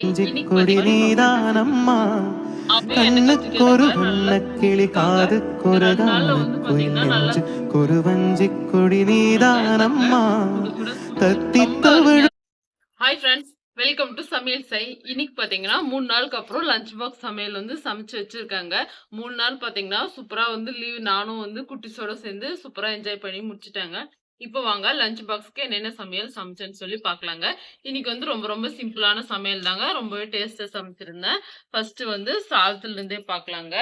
கொடி நீதானம்மா கண்ணுக்கொரு வண்ணக்கிளி காது கொரகான குயில் நெஞ்சு குருவஞ்சி கொடி நீதானம்மா. தத்தி தவிழ ஹாய் ஃப்ரெண்ட்ஸ் வெல்கம் டு சமையல் சை. இன்னைக்கு பார்த்தீங்கன்னா மூணு நாளுக்கு அப்புறம் லஞ்ச் பாக்ஸ் சமையல் வந்து சமைச்சு வச்சிருக்காங்க. மூணு நாள் பார்த்தீங்கன்னா சூப்பராக வந்து லீவ் நானும் வந்து குட்டிஸோட சேர்ந்து சூப்பராக என்ஜாய் பண்ணி முடிச்சிட்டாங்க. இப்போ வாங்க லஞ்ச் பாக்ஸ்க்கு என்னென்ன சமையல் சமைச்சேன்னு சொல்லி பார்க்கலாங்க. இன்னைக்கு வந்து ரொம்ப ரொம்ப சிம்பிளான சமையல் தாங்க. ரொம்பவே டேஸ்ட்டாக சமைச்சிருந்தேன். ஃபர்ஸ்ட் வந்து சாதத்துலேருந்தே பார்க்கலாங்க.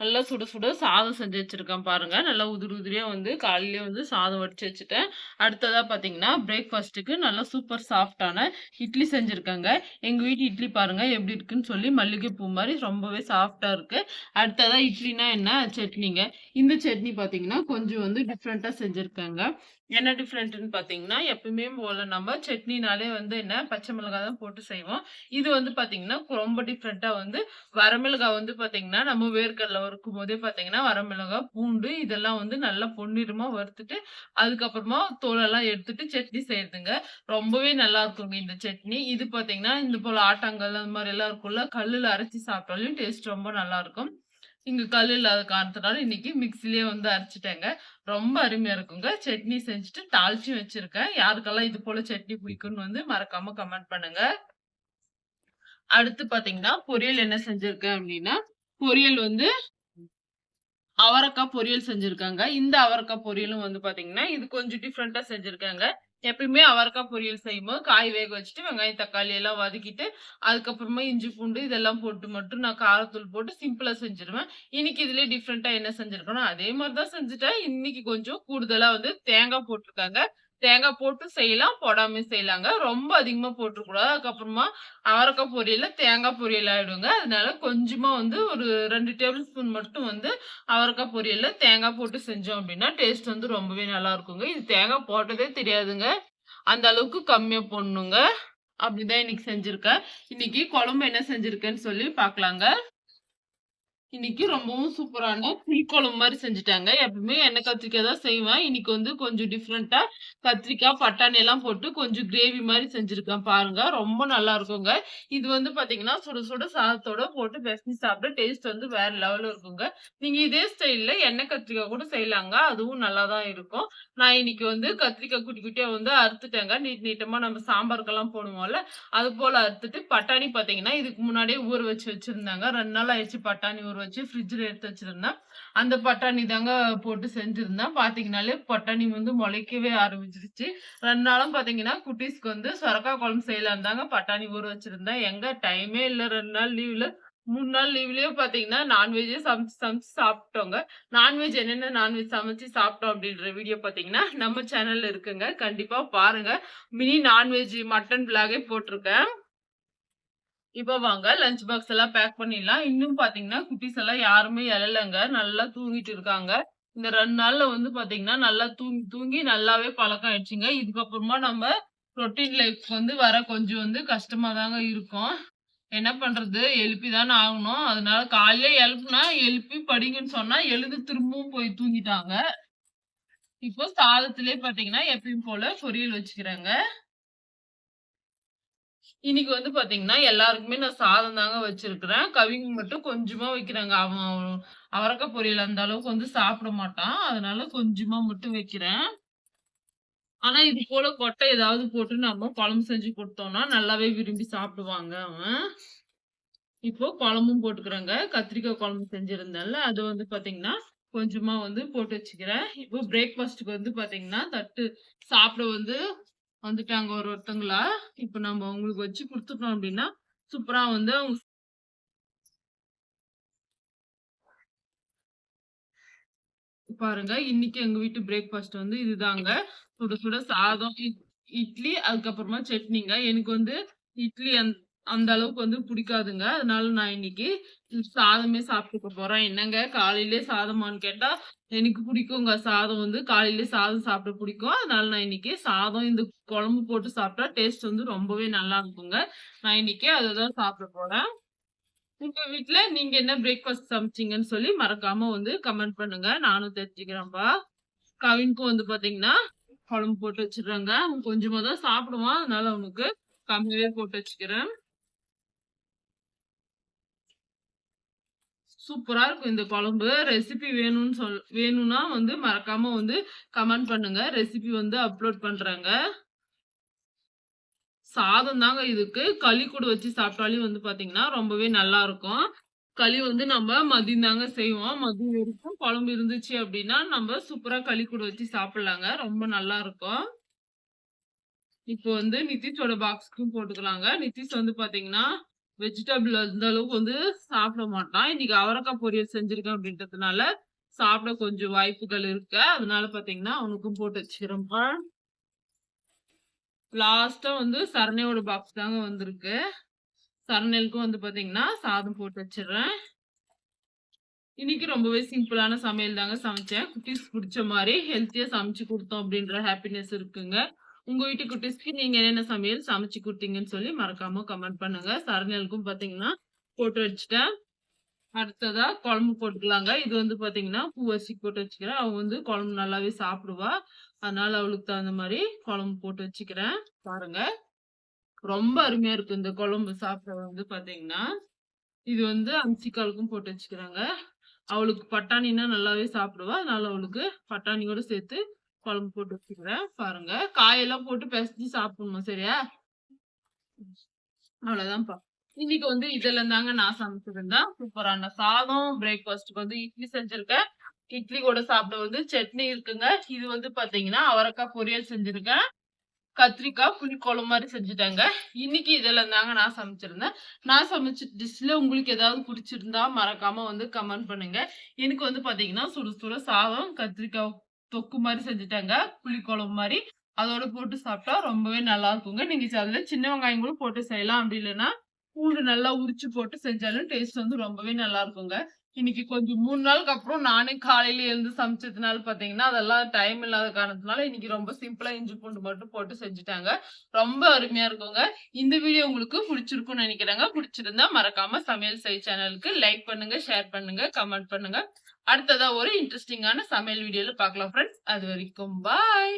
நல்லா சுட சுட சாதம் செஞ்சு வச்சுருக்கேன் பாருங்கள் நல்லா உதிரி உதிரியாக வந்து காலையிலேயே வந்து சாதம் வடித்து வச்சுட்டேன். அடுத்ததாக பார்த்தீங்கன்னா பிரேக்ஃபாஸ்ட்டுக்கு நல்லா சூப்பர் சாஃப்டான இட்லி செஞ்சுருக்கேங்க. எங்கள் வீட்டு இட்லி பாருங்கள் எப்படி இருக்குன்னு சொல்லி மல்லிகைப்பூ மாதிரி ரொம்பவே சாஃப்டாக இருக்குது அடுத்ததாக இட்லினா என்ன? சட்னிங்க. இந்த சட்னி பார்த்தீங்கன்னா கொஞ்சம் வந்து டிஃப்ரெண்ட்டாக செஞ்சுருக்கேங்க. என்ன டிஃப்ரெண்ட்டுன்னு பார்த்தீங்கன்னா எப்பவுமே போல நம்ம சட்னினாலே வந்து என்ன? பச்சை மிளகாய் தான் போட்டு செய்வோம். இது வந்து பார்த்தீங்கன்னா ரொம்ப டிஃப்ரெண்ட்டாக வந்து வரமிளகாய் வந்து பார்த்தீங்கன்னா நம்ம வேர்க்கடலை வறுக்கும் போதே பார்த்தீங்கன்னா வரமிளகாய் பூண்டு இதெல்லாம் வந்து நல்லா பொன்னிறமா வறுத்துட்டு அதுக்கப்புறமா தோலெல்லாம் எடுத்துட்டு சட்னி செய்யறதுங்க ரொம்பவே நல்லா இருக்குங்க இந்த சட்னி. இது பார்த்தீங்கன்னா இந்த போல ஆட்டாங்கல் அந்த மாதிரி எல்லாம் இருக்கும்ல கல்லில் அரைச்சி சாப்பிட்டாலும் டேஸ்ட் ரொம்ப நல்லா இருக்கும் இங்க கல் இல்லாத காரணத்தினால இன்னைக்கு மிக்சிலேயே வந்து அரைச்சிட்டேங்க. ரொம்ப அருமையா இருக்குங்க. சட்னி செஞ்சுட்டு தாளிச்சும் வச்சிருக்கேன். யாருக்கெல்லாம் இது போல சட்னி பிடிக்கும்னு வந்து மறக்காம கமெண்ட் பண்ணுங்க. அடுத்து பார்த்தீங்கன்னா பொரியல் என்ன செஞ்சிருக்கேன் அப்படின்னா பொரியல் வந்து அவரைக்காய் பொரியல் செஞ்சுருக்காங்க. இந்த அவரைக்காய் பொரியலும் வந்து பார்த்தீங்கன்னா இது கொஞ்சம் டிஃப்ரெண்ட்டாக செஞ்சிருக்காங்க. எப்பயுமே அவரைக்காய் பொரியல் செய்யும்போது காய் வேக வச்சுட்டு வெங்காயம் தக்காளி எல்லாம் வதக்கிட்டு அதுக்கப்புறமா இஞ்சி பூண்டு இதெல்லாம் போட்டு மட்டும் நான் காரத்தூள் போட்டு சிம்பிளாக செஞ்சிருவேன். இன்னைக்கு இதுலேயே டிஃப்ரெண்ட்டாக என்ன செஞ்சுருக்கணும் அதே மாதிரி தான் செஞ்சுட்டேன். இன்னைக்கு கொஞ்சம் கூடுதலாக வந்து தேங்காய் போட்டிருக்காங்க. தேங்காய் போட்டு செய்யலாம் போடாம செய்யலாங்க. ரொம்ப அதிகமா போட்டுக்கூடாது அதுக்கப்புறமா அவரைக்காய் பொரியல தேங்காய் பொரியல் ஆயிடுங்க. அதனால கொஞ்சமா வந்து ஒரு ரெண்டு டேபிள் ஸ்பூன் மட்டும் வந்து அவரைக்காய் பொரியல தேங்காய் போட்டு செஞ்சோம் அப்படின்னா டேஸ்ட் வந்து ரொம்பவே நல்லா இருக்குங்க. இது தேங்காய் போட்டதே தெரியாதுங்க. அந்த அளவுக்கு கம்மியா போடணுங்க. அப்படிதான் இன்னைக்கு செஞ்சிருக்கேன். இன்னைக்கு குழம்பு என்ன செஞ்சிருக்கேன்னு சொல்லி பார்க்கலாங்க. இன்னைக்கு ரொம்பவும் சூப்பரான புளிக்குழம்பு மாதிரி செஞ்சுட்டாங்க. எப்பவுமே எண்ணெய் கத்திரிக்காய் தான் செய்வேன். இன்னைக்கு வந்து கொஞ்சம் டிஃப்ரெண்டா கத்திரிக்காய் பட்டாணி எல்லாம் போட்டு கொஞ்சம் கிரேவி மாதிரி செஞ்சிருக்கேன் பாருங்க. ரொம்ப நல்லா இருக்குங்க. இது வந்து பாத்தீங்கன்னா சுட சுட சாதத்தோட போட்டு பெசஞ்சு சாப்பிட்டு டேஸ்ட் வந்து வேற லெவல்ல இருக்குங்க. நீங்க இதே ஸ்டைல்ல எண்ணெய் கத்திரிக்காய் கூட செய்யலாங்க. அதுவும் நல்லா தான் இருக்கும். நான் இன்னைக்கு வந்து கத்திரிக்காய் குட்டி குட்டியா வந்து அறுத்துட்டேங்க. நீட் நீட்டமா நம்ம சாம்பாருக்கெல்லாம் போடுவோம்ல அது போல அறுத்துட்டு பட்டாணி பாத்தீங்கன்னா இதுக்கு முன்னாடியே ஊற வச்சு வச்சிருந்தாங்க. ரெண்டு நாள் ஆயிடுச்சு பட்டாணி ஊற வச்சு ஃப்ரிட்ஜில் எடுத்து வச்சுருந்தேன். அந்த பட்டாணி தாங்க போட்டு செஞ்சுருந்தேன். பார்த்தீங்கனாலே பட்டாணி வந்து முளைக்கவே ஆரம்பிச்சிருச்சு. ரெண்டு நாளும் பார்த்தீங்கன்னா குட்டீஸ்க்கு வந்து சொரக்காய் குழம்பு செய்யலாம் தாங்க பட்டாணி ஊற வச்சுருந்தேன். எங்கே டைமே இல்லை. ரெண்டு நாள் லீவில் மூணு நாள் லீவ்லயே பாத்தீங்கன்னா நான்வெஜ்ஜே சமைச்சு சமைச்சு சாப்பிட்டோங்க. நான்வெஜ் என்னென்ன நான்வெஜ் சமைச்சு சாப்பிட்டோம் அப்படின்ற வீடியோ பாத்தீங்கன்னா நம்ம சேனல்ல இருக்குங்க. கண்டிப்பா பாருங்க. மினி நான்வெஜ் மட்டன் பிளாகே போட்டிருக்கேன். இப்போ வாங்க லஞ்ச் பாக்ஸ் எல்லாம் பேக் பண்ணிடலாம். இன்னும் பாத்தீங்கன்னா குட்டீஸ் எல்லாம் யாருமே எழலைங்க. நல்லா தூங்கிட்டு இருக்காங்க. இந்த ரெண்டு நாள்ல வந்து பாத்தீங்கன்னா நல்லா தூங்கி தூங்கி நல்லாவே பழக்கம் ஆயிடுச்சுங்க. இதுக்கப்புறமா நம்ம ரொட்டீன் லைஃப் வந்து வர கொஞ்சம் வந்து கஷ்டமா தாங்க இருக்கும். என்ன பண்றது? எழுப்பி தானே ஆகணும். அதனால காலையில எழுப்புனா எழுப்பி படிங்கன்னு சொன்னா எழுது திரும்பவும் போய் தூங்கிட்டாங்க. இப்போ சாதத்திலே பாத்தீங்கன்னா எப்பயும் போல பொரியல் வச்சுக்கிறேங்க. இன்னைக்கு வந்து பாத்தீங்கன்னா எல்லாருக்குமே நான் சாதம் தாங்க வச்சிருக்கிறேன். கவிங்க மட்டும் கொஞ்சமா வைக்கிறாங்க. அவன் அவரக்காய் பொரியல் அந்த அளவுக்கு வந்து சாப்பிட மாட்டான். அதனால கொஞ்சமா மட்டும் வைக்கிறேன். ஆனா இது போல கொட்டை ஏதாவது போட்டு நம்ம குழம்பு செஞ்சு கொடுத்தோம்னா நல்லாவே விரும்பி சாப்பிடுவாங்க அவன். இப்போ குழம்பும் போட்டுக்கிறேங்க. கத்திரிக்காய் குழம்பு செஞ்சிருந்தேன்ல அது வந்து பாத்தீங்கன்னா கொஞ்சமா வந்து போட்டு வச்சுக்கிறேன். இப்போ பிரேக்ஃபாஸ்ட்டுக்கு வந்து பாத்தீங்கன்னா தட்டு சாப்பிட வந்து வந்துட்டாங்க ஒரு ஒருத்தங்களா? இப்ப நம்ம அவங்களுக்கு வச்சு கொடுத்துட்டோம் அப்படின்னா சூப்பரா வந்து அவங்க பாருங்க இன்னைக்கு எங்க வீட்டு பிரேக்ஃபாஸ்ட் வந்து இதுதாங்க. சுட சுட சாதம் இட்- இட்லி அதுக்கப்புறமா சட்னிங்க. எனக்கு வந்து இட்லி அந்த அந்த அளவுக்கு வந்து பிடிக்காதுங்க. அதனால நான் இன்னைக்கு சாதமே சாப்பிட்டுக்க போறேன். என்னங்க? காலையிலே சாதமான்னு கேட்டா எனக்கு பிடிக்குங்க. சாதம் வந்து காலையிலே சாதம் சாப்பிட பிடிக்கும். அதனால நான் இன்னைக்கு சாதம் இந்த குழம்பு போட்டு சாப்பிட்டா டேஸ்ட் வந்து ரொம்பவே நல்லா இருக்குங்க. நான் இன்னைக்கு அதை தான் சாப்பிட போறேன். உங்க வீட்டுல நீங்க என்ன பிரேக்ஃபாஸ்ட் சமைச்சிங்கன்னு சொல்லி மறக்காம வந்து கமெண்ட் பண்ணுங்க. நானும் தெரிஞ்சுக்கிறேன்ப்பா கவின்க்கும் வந்து பாத்தீங்கன்னா குழம்பு போட்டு வச்சிடுறாங்க. அவன் கொஞ்சமா தான் சாப்பிடுவான். அதனால அவனுக்கு கம்மியாவே போட்டு வச்சுக்கிறேன். சூப்பராக இருக்கும் இந்த குழம்பு. ரெசிபி வேணும்னு சொல் வேணும்னா வந்து மறக்காமல் வந்து கமெண்ட் பண்ணுங்கள் ரெசிபி வந்து அப்லோட் பண்ணுறாங்க சாதம் தாங்க இதுக்கு. களி கூட வச்சு சாப்பிட்டாலும் வந்து பார்த்தீங்கன்னா ரொம்பவே நல்லா இருக்கும். களி வந்து நம்ம மதியம் தாங்க செய்வோம். மதியம் வரைக்கும் குழம்பு இருந்துச்சு அப்படின்னா நம்ம சூப்பராக களி கூட வச்சு சாப்பிட்லாங்க. ரொம்ப நல்லா இருக்கும். இப்போ வந்து நிதிஷோட பாக்ஸ்க்கும் போட்டுக்கலாங்க. நிதிஷ் வந்து பார்த்தீங்கன்னா வெஜிடபிள் அந்த அளவுக்கு வந்து சாப்பிட மாட்டான். இன்னைக்கு அவரக்காய் பொரியல் செஞ்சிருக்கேன் அப்படின்றதுனால சாப்பிட கொஞ்சம் வாய்ப்புகள் இருக்கு. அதனால பாத்தீங்கன்னா அவனுக்கும் போட்டு வச்சுக்கிறோம்ப்பா லாஸ்டா வந்து சரணையோட பாக்ஸ் தாங்க வந்திருக்கு. சரணைகளுக்கும் வந்து பாத்தீங்கன்னா சாதம் போட்டு வச்சிடுறேன். இன்னைக்கு ரொம்பவே சிம்பிளான சமையல் தாங்க சமைச்சேன். குட்டீஸ் பிடிச்ச மாதிரி ஹெல்த்தியா சமைச்சு கொடுத்தோம் அப்படின்ற ஹாப்பினஸ் இருக்குங்க. உங்க வீட்டு குட்டீஸ்க்கு நீங்க என்னென்ன சமையல் சமைச்சு கொடுத்தீங்கன்னு சொல்லி மறக்காம கமெண்ட் பண்ணுங்க. சரணியலுக்கும் பாத்தீங்கன்னா போட்டு வச்சுட்டேன். அடுத்ததா குழம்பு போட்டுக்கலாங்க. இது வந்து பாத்தீங்கன்னா பூவரிசி போட்டு வச்சுக்கிறேன். அவங்க வந்து குழம்பு நல்லாவே சாப்பிடுவா. அதனால அவளுக்கு தகுந்த மாதிரி குழம்பு போட்டு வச்சுக்கிறேன். பாருங்க. ரொம்ப அருமையா இருக்கு இந்த குழம்பு சாப்பிட வந்து பாத்தீங்கன்னா. இது வந்து அம்சிக்காலுக்கும் போட்டு வச்சுக்கிறாங்க. அவளுக்கு பட்டாணின்னா நல்லாவே சாப்பிடுவா. அதனால அவளுக்கு பட்டாணியோட சேர்த்து குழம்பு போட்டு வச்சுக்கிறேன். பாருங்க. காயெல்லாம் போட்டு பிசைஞ்சு சாப்பிடணும் சரியா? அவ்வளவுதான்ப்பா. இன்னைக்கு வந்து இதுல தாங்க நான் சமைச்சிருந்தேன் சூப்பரான சாதம் பிரேக்ஃபாஸ்ட்க்கு வந்து இட்லி செஞ்சிருக்கேன் இட்லி கூட சாப்பிட வந்து சட்னி இருக்குங்க. இது வந்து பாத்தீங்கன்னா அவரைக்காய் பொரியல் செஞ்சிருக்கேன். கத்திரிக்காய் புளிக்குழம்பு மாதிரி செஞ்சுட்டாங்க. இன்னைக்கு இதெல்லாம் தாங்க நான் சமைச்சிருந்தேன். நான் சமைச்ச டிஷ்ல உங்களுக்கு ஏதாவது பிடிச்சிருந்தா மறக்காம வந்து கமெண்ட் பண்ணுங்க. எனக்கு வந்து பாத்தீங்கன்னா சுட சுட சாதம் கத்திரிக்காய் தொக்கு மாதிரி செஞ்சுட்டாங்க. புளிக்குழம்பு மாதிரி. அதோட போட்டு சாப்பிட்டா ரொம்பவே நல்லா இருக்குங்க. நீங்க அதுல சின்ன வெங்காயம் கூட போட்டு செய்யலாம். அப்படி இல்லைன்னா பூண்டு நல்லா உரிச்சு போட்டு செஞ்சாலும் டேஸ்ட் வந்து ரொம்பவே நல்லா இருக்குங்க. இன்னைக்கு கொஞ்சம் மூணு நாளுக்கு அப்புறம் நானே காலையில எழுந்து சமைச்சதுனால பாத்தீங்கன்னா அதெல்லாம் டைம் இல்லாத காரணத்தினால இன்னைக்கு ரொம்ப சிம்பிளா இஞ்சி பூண்டு மட்டும் போட்டு செஞ்சுட்டாங்க. ரொம்ப அருமையா இருக்குங்க. இந்த வீடியோ உங்களுக்கு பிடிச்சிருக்கும்னு நினைக்கிறாங்க. பிடிச்சிருந்தா மறக்காம சமையல் செய் சேனலுக்கு லைக் பண்ணுங்க ஷேர் பண்ணுங்க கமெண்ட் பண்ணுங்க. அடுத்ததா ஒரு இன்ட்ரெஸ்டிங்கான சமையல் வீடியோல பார்க்கலாம் ஃப்ரெண்ட்ஸ் அது வரைக்கும் பாய்